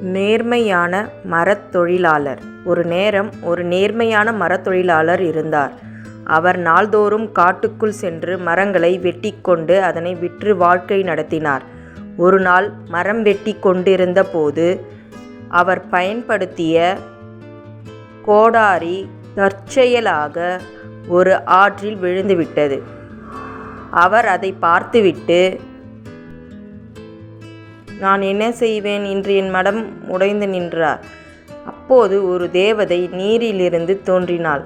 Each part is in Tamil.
நேர்மையான மரத்தொழிலாளர் ஒரு நேரம் ஒரு நேர்மையான மரத்தொழிலாளர் இருந்தார். அவர் நாள்தோறும் காட்டுக்குள் சென்று மரங்களை வெட்டி கொண்டு அதனை விற்று வாழ்க்கை நடத்தினார். ஒரு நாள் மரம் வெட்டி கொண்டிருந்த போது அவர் பயன்படுத்திய கோடாரி தற்செயலாக ஒரு ஆற்றில் விழுந்துவிட்டது. அவர் அதை பார்த்துவிட்டு நான் என்ன செய்வேன் இன்று என் மடம் உடைந்து நின்றார். அப்போது ஒரு தேவதை நீரிலிருந்து தோன்றினாள்.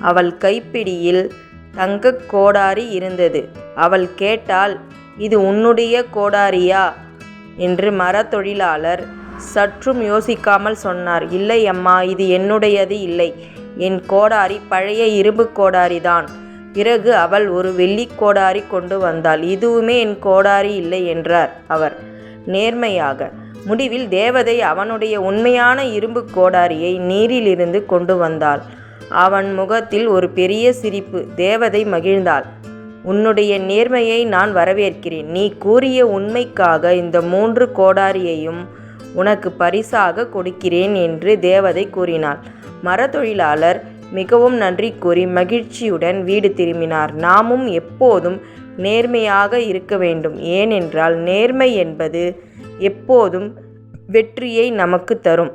அவள் கைப்பிடியில் தங்கக் கோடாரி இருந்தது. அவள் கேட்டாள் இது உன்னுடைய கோடாரியா? என்று மரத்தொழிலாளர் சற்றும் யோசிக்காமல் சொன்னார் இல்லை அம்மா இது என்னுடையது இல்லை. என் கோடாரி பழைய இரும்புக் கோடாரிதான். பிறகு அவள் ஒரு வெள்ளிக் கோடாரி கொண்டு வந்தாள். இதுவுமே என் கோடாரி இல்லை என்றார் அவர் நேர்மையாக. முடிவில் தேவதை அவனுடைய உண்மையான இரும்புக் கோடாரியை நீரிலிருந்து கொண்டு வந்தாள். அவன் முகத்தில் ஒரு பெரிய சிரிப்பு. தேவதை மகிழ்ந்தாள். உன்னுடைய நேர்மையை நான் வரவேற்கிறேன். நீ கூறிய உண்மைக்காக இந்த மூன்று கோடாரியையும் உனக்கு பரிசாக கொடுக்கிறேன் என்று தேவதை கூறினாள். மரத்தொழிலாளர் மிகவும் நன்றி கூறி மகிழ்ச்சியுடன் வீடு திரும்பினார். நாமும் எப்போதும் நேர்மையாக இருக்க வேண்டும். ஏனென்றால் நேர்மை என்பது எப்போதும் வெற்றியை நமக்கு தரும்.